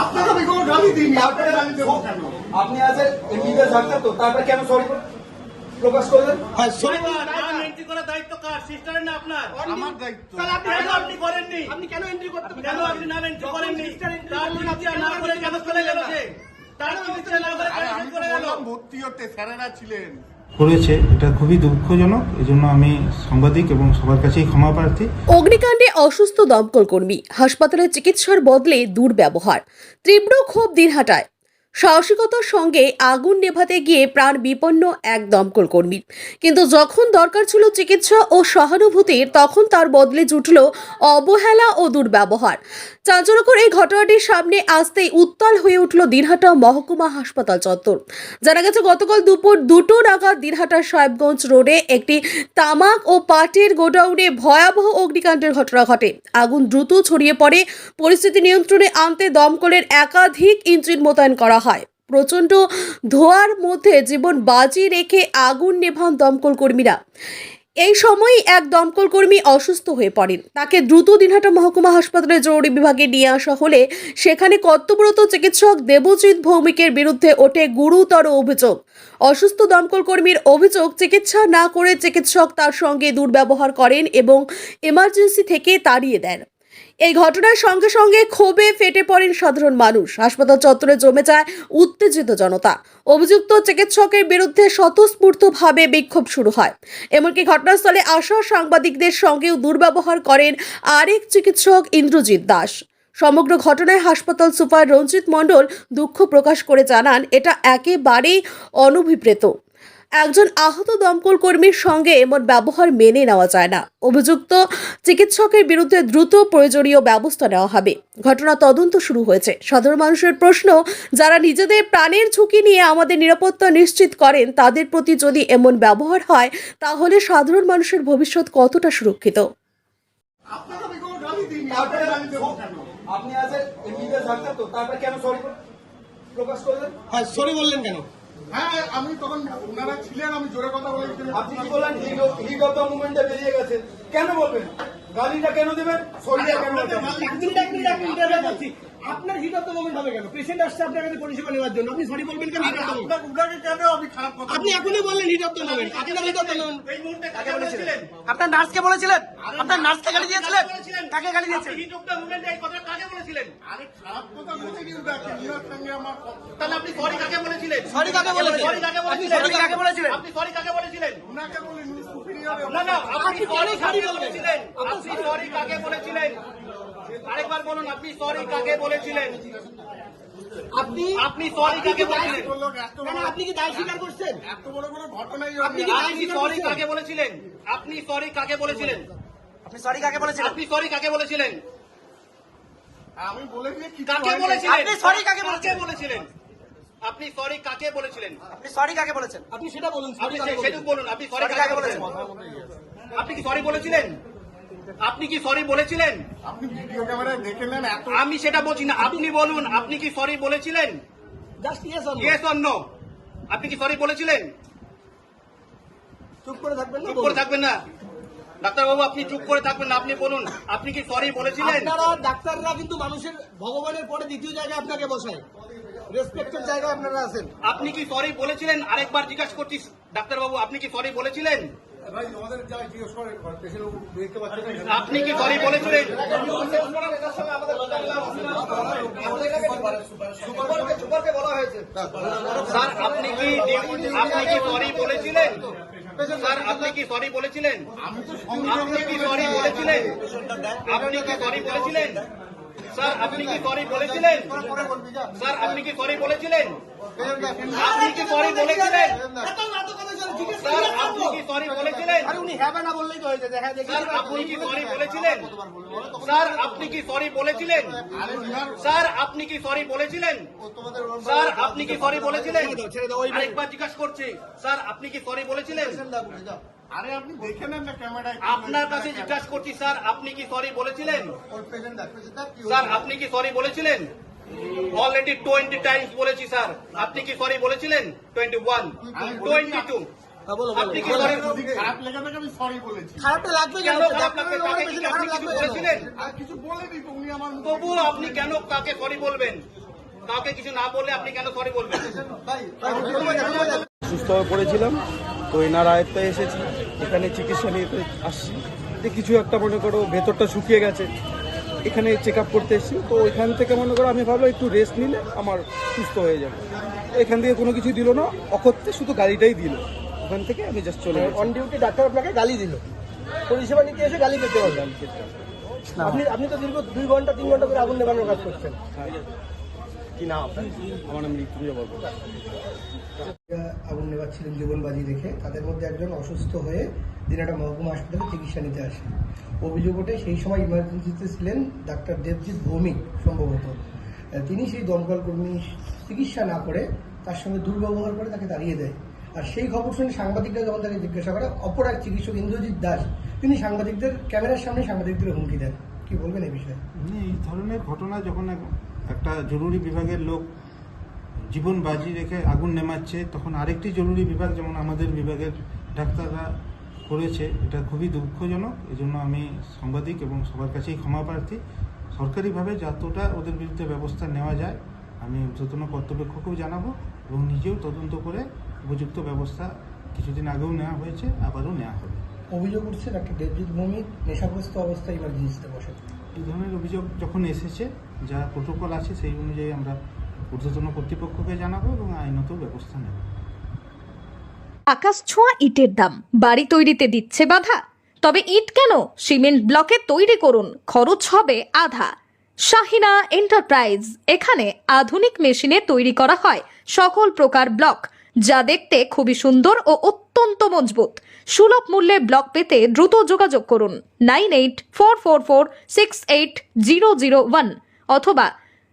আপনাকে আমি কোনো গালি দিইনি আপনাকে গালি দেবো কেন? আপনি আছে এমপিতে ডাক্তার তো তারপরে কেন সরি প্রকাশ করলেন? হ্যাঁ সরি এন্ট্রি করার দায়িত্ব কার? সিস্টারের না আপনার? আমার দায়িত্ব। তাহলে আপনি কেন আপনি করেননি? আপনি কেন এন্ট্রি করতে কেন আপনি নাম এন্ট্রি করেননি? তার চিকিৎসা না করে কেন চলে গেল তার না করে গেল? ভর্তি হতে স্যারেরা ছিলেন। করেছে, এটা খুবই দুঃখজনক। এজন্য আমি সাংবাদিক এবং সবার কাছেই ক্ষমা প্রার্থী। অগ্নিকাণ্ডে অসুস্থ দমকল কর্মী হাসপাতালে চিকিৎসার বদলে দুর্ব্যবহার। তীব্র ক্ষোভ দিনহাটায়। সাহসিকতার সঙ্গে আগুন নেভাতে গিয়ে প্রাণ বিপন্ন এক দমকল কর্মী। কিন্তু যখন দরকার ছিল চিকিৎসা ও সহানুভূতির, তখন তার বদলে জুটল অবহেলা ও দুর্ব্যবহার। চাঞ্চল্যকর এই ঘটনাটির সামনে আসতেই উত্তাল হয়ে উঠল দিনহাটা মহকুমা হাসপাতাল চত্বর। জানা গেছে, গতকাল দুপুর দুটো নাগাদ দিনহাটার সাহেবগঞ্জ রোডে একটি তামাক ও পাটের গোডাউনে ভয়াবহ অগ্নিকাণ্ডের ঘটনা ঘটে। আগুন দ্রুত ছড়িয়ে পড়ে, পরিস্থিতি নিয়ন্ত্রণে আনতে দমকলের একাধিক ইঞ্জিন মোতায়েন করা হয়। প্রচণ্ড ধোঁয়ার মধ্যে জীবন বাজি রেখে আগুন নেভান দমকল কর্মীরা। এই সময়ই এক দমকল কর্মী অসুস্থ হয়ে পড়েন। তাকে দ্রুত দিনহাটা মহকুমা হাসপাতালে জরুরি বিভাগে নিয়ে আসা হলে সেখানে কর্তব্যরত চিকিৎসক দেবজিৎ ভৌমিকের বিরুদ্ধে ওঠে গুরুতর অভিযোগ। অসুস্থ দমকল কর্মীর অভিযোগ, চিকিৎসা না করে চিকিৎসক তার সঙ্গে দুর্ব্যবহার করেন এবং এমার্জেন্সি থেকে তাড়িয়ে দেন। এই ঘটনার সঙ্গে সঙ্গে ক্ষোভে ফেটে পড়েন সাধারণ মানুষ। হাসপাতাল চত্বরে জমে যায় উত্তেজিত জনতা। অভিযুক্ত চিকিৎসকের বিরুদ্ধে স্বতঃস্ফূর্তভাবে বিক্ষোভ শুরু হয়। এমনকি ঘটনাস্থলে আসা সাংবাদিকদের সঙ্গেও দুর্ব্যবহার করেন আরেক চিকিৎসক ইন্দ্রজিৎ দাস। সমগ্র ঘটনায় হাসপাতাল সুপার রঞ্জিত মণ্ডল দুঃখ প্রকাশ করে জানান, এটা একেবারেই অনভিপ্রেত। একজন আহত দমকল কর্মীর সঙ্গে এমন ব্যবহার মেনে নেওয়া যায় না। অভিযুক্ত চিকিৎসকের বিরুদ্ধে দ্রুত প্রয়োজনীয় ব্যবস্থা নেওয়া হবে। ঘটনা তদন্ত শুরু হয়েছে। সাধারণ মানুষের প্রশ্ন যারা নিজেদের প্রাণের ঝুঁকি নিয়ে আমাদের নিরাপত্তা নিশ্চিত করেন তাদের প্রতি যদি এমন ব্যবহার হয় তাহলে সাধারণ মানুষের ভবিষ্যৎ কতটা সুরক্ষিত? আপনি তো তারপরে কেন সরি প্রকাশ করলেন? হ্যাঁ সরি বললেন কেন? হ্যাঁ আমি তখন ওনারা ছিলেন, আমি জোরে কথা বলেছিলাম। আপনি কি বললেন? হিট অফ দ্য মুভমেন্টে বেরিয়ে গেছে কেন বলবেন? গালিটা কেন দেবেন? সরিটা কেন আপনার হিট অফ দ্য মোমেন্ট হবে কেন? পেশেন্ট আসছে আপনার কাছে পরিষেবা নেওয়ার জন্য। আপনি সরি বলবেন কেন হিট অফ দ্য মোমেন্ট উনাকে কেন আমি খারাপ কথা আপনি এখনই বললেন হিট অফ দ্য মোমেন্ট আপনার হিট অফ দ্য মোমেন্ট এই মুহূর্তে কাকে বলেছিলেন? আপনার নার্সকে বলেছিলেন? আপনার নার্সকে গালি দিয়েছিলেন? কাকে গালি দিয়েছিলেন? হিট অফ দ্য মুভমেন্ট এই কথা কাকে বলেছিলেন? আরে খারাপ কথা বলে কিন্তু দেখেন উনার সঙ্গে আমার তাহলে আপনি সরি কাকে বলেছিলেন? সরি কাকে বলেছিলেন? সরি কাকে বলেছিলেন? আপনি সরি কাকে বলেছিলেন? উনাকে বলে উনি superior না না আপনি সরি কাকে বলেছিলেন? আপনি সরি কাকে বলেছিলেন? আরেকবার বলুন আপনি সরি কাকে বলেছিলেন? আপনি আপনি সরি কাকে বলেছিলেন? আপনি কি দায় স্বীকার করছেন? এত বড় বড় ঘটনাই আপনি আমি- কি- সরি কাকে বলেছিলেন? আপনি সরি কাকে বলেছিলেন? আপনি সরি কাকে বলেছিলেন? আপনি সরি কাকে বলেছিলেন? আমি বলেছি কাকে বলেছিলেন? আপনি sorry কাকে বলেছিলেন? আপনি সরি কাকে বলেছিলেন? আপনি সরি কাকে বলেছেন? আপনি সেটা বলুন আপনি সেটুকু বলুন আপনি সরি কাকে বলেছেন? আপনি কি সরি বলেছিলেন? আপনি কি সরি বলেছিলেন? আপনি ভিডিও ক্যামেরায় দেখে এত আমি সেটা বলছি না আপনি বলুন আপনি কি সরি বলেছিলেন? Just yes or yes or no আপনি কি সরি বলেছিলেন? চুপ করে থাকবেন না চুপ করে থাকবেন না। ডাক্তারবাবু আপনি চুপ করে থাকবেন না আপনি বলুন আপনি কি সরি বলেছিলেন? আপনারা ডাক্তাররা কিন্তু মানুষের ভগবানের পরে দ্বিতীয় জায়গায় আপনাকে বসায়। রেসপেক্টের জায়গায় আপনারা আছেন। আপনি কি সরি বলেছিলেন? আরেকবার জিজ্ঞাসা করছি ডাক্তারবাবু আপনি কি সরি বলেছিলেন? আপনি কি সরি বলেছিলেন? স্যার আপনি কি আপনি কি সরি বলেছিলেন? স্যার আপনি কি সরি বলেছিলেন? আপনি কি সরি বলেছিলেন? আপনি কি সরি বলেছিলেন? স্যার আপনি কি সরি বলেছিলেন? স্যার আপনি কি সরি বলেছিলেন? আপনি কি সরি বলেছিলেন? স্যার আপনি কি সরি বলেছিলেন? আরে উনি হ্যাঁ না বললেই তো হয়েছে দেখা দেখি স্যার আপনি কি সরি বলেছিলেন? স্যার আপনি কি সরি বলেছিলেন? স্যার আপনি কি সরি বলেছিলেন? স্যার আপনি কি সরি বলেছিলেন? ওই- আরেকবার জিজ্ঞাসা করছি। স্যার আপনি কি সরি বলেছিলেন? আরে আপনি দেখে নেন না ক্যামেরায় আপনার কাছে জিজ্ঞাসা করছি স্যার আপনি কি সরি বলেছিলেন স্যার আপনি কি সরি বলেছিলেন অলরেডি টোয়েন্টি টাইমস বলেছি স্যার আপনি কি সরি বলেছিলেন টোয়েন্টি ওয়ান টোয়েন্টি টু হ্যাঁ, বলো, বলো। আপনি কি সরি খারাপ লেগে থাকে আমি সরি বলেছি খারাপটা লাগবে কেন কি আপনি কিছু বলেছিলেন কিছু বলেনি তো উনি আমার মুখে আপনি কেন তাকে সরি বলবেন কাউকে কিছু না বললে আপনি কেন সরি বলবেন সুস্থ হয়ে পড়েছিলাম তো এনার আয়ত্তে এসেছি এখানে চিকিৎসা নিয়ে আসছি। যে কিছু একটা মনে করো ভেতরটা শুকিয়ে গেছে এখানে চেক আপ করতে এসেছি। তো এখান থেকে মনে করো আমি ভাবলাম একটু রেস্ট নিলে আমার সুস্থ হয়ে যাবে। এখান থেকে কোনো কিছু দিল না অকথ্যে শুধু গাড়িটাই দিল। ওখান থেকে আমি জাস্ট চলে অন ডিউটি ডাক্তার আপনাকে গালি দিল। পরিষেবা নিতে এসে গালি পেতে পারবেন আপনি আপনি তো দীর্ঘ দুই ঘণ্টা তিন ঘণ্টা করে আগুন নেবানোর কাজ করছেন। কি নাম আমার নাম মৃত্যুঞ্জয় বর্মন। আগুন নেবাচ্ছিলেন জীবন বাজি রেখে তাদের মধ্যে একজন অসুস্থ হয়ে দিনাটা মহকুমা হাসপাতালে চিকিৎসা নিতে আসে অভিযোগ ওঠে সেই সময় ইমার্জেন্সিতে ছিলেন ডাক্তার দেবজিৎ ভৌমিক সম্ভবত। তিনি সেই দমকল কর্মী চিকিৎসা না করে তার সঙ্গে দুর্ব্যবহার করে তাকে দাঁড়িয়ে দেয়। আর সেই খবর শুনে সাংবাদিকরা যখন তাকে জিজ্ঞাসা করে, অপর এক চিকিৎসক ইন্দ্রজিৎ দাস, তিনি সাংবাদিকদের ক্যামেরার সামনে সাংবাদিকদের হুমকি দেন। কি বলবেন এই বিষয়ে? এই ধরনের ঘটনা যখন এক- একটা জরুরি বিভাগের লোক জীবন বাজি রেখে আগুন নেমাচ্ছে তখন আরেকটি জরুরি বিভাগ যেমন আমাদের বিভাগের ডাক্তাররা করেছে এটা খুবই দুঃখজনক। এজন্য আমি সাংবাদিক এবং সবার কাছেই ক্ষমা প্রার্থী। সরকারিভাবে যতটা ওদের বিরুদ্ধে ব্যবস্থা নেওয়া যায় আমি ঊর্ধ্বতন কর্তৃপক্ষকেও জানাব এবং নিজেও তদন্ত করে উপযুক্ত ব্যবস্থা কিছুদিন আগেও নেওয়া হয়েছে আবারও নেওয়া হবে। অভিযোগ উঠছে ডাক্তার দেবজিৎ ভৌমিক নেশাগ্রস্ত অবস্থায় ইমার্জেন্সিতে বসে। এই ধরনের অভিযোগ যখন এসেছে যা প্রোটোকল আছে সেই অনুযায়ী আমরা ঊর্ধ্বতন কর্তৃপক্ষকে জানাব এবং আইনত ব্যবস্থা নেব। আকাশ ছোঁয়া ইটের দাম। বাড়ি তৈরিতে দিচ্ছে বাধা। তবে ইট কেন? সিমেন্ট ব্লকে তৈরি করুন। খরচ হবে আধা। শাহিনা এন্টারপ্রাইজ। এখানে আধুনিক মেশিনে তৈরি করা হয় সকল প্রকার ব্লক। যা দেখতে খুবই সুন্দর ও অত্যন্ত মজবুত। সুলভ মূল্যে ব্লক পেতে দ্রুত যোগাযোগ করুন। Nine eight four four four six eight zero zero one অথবা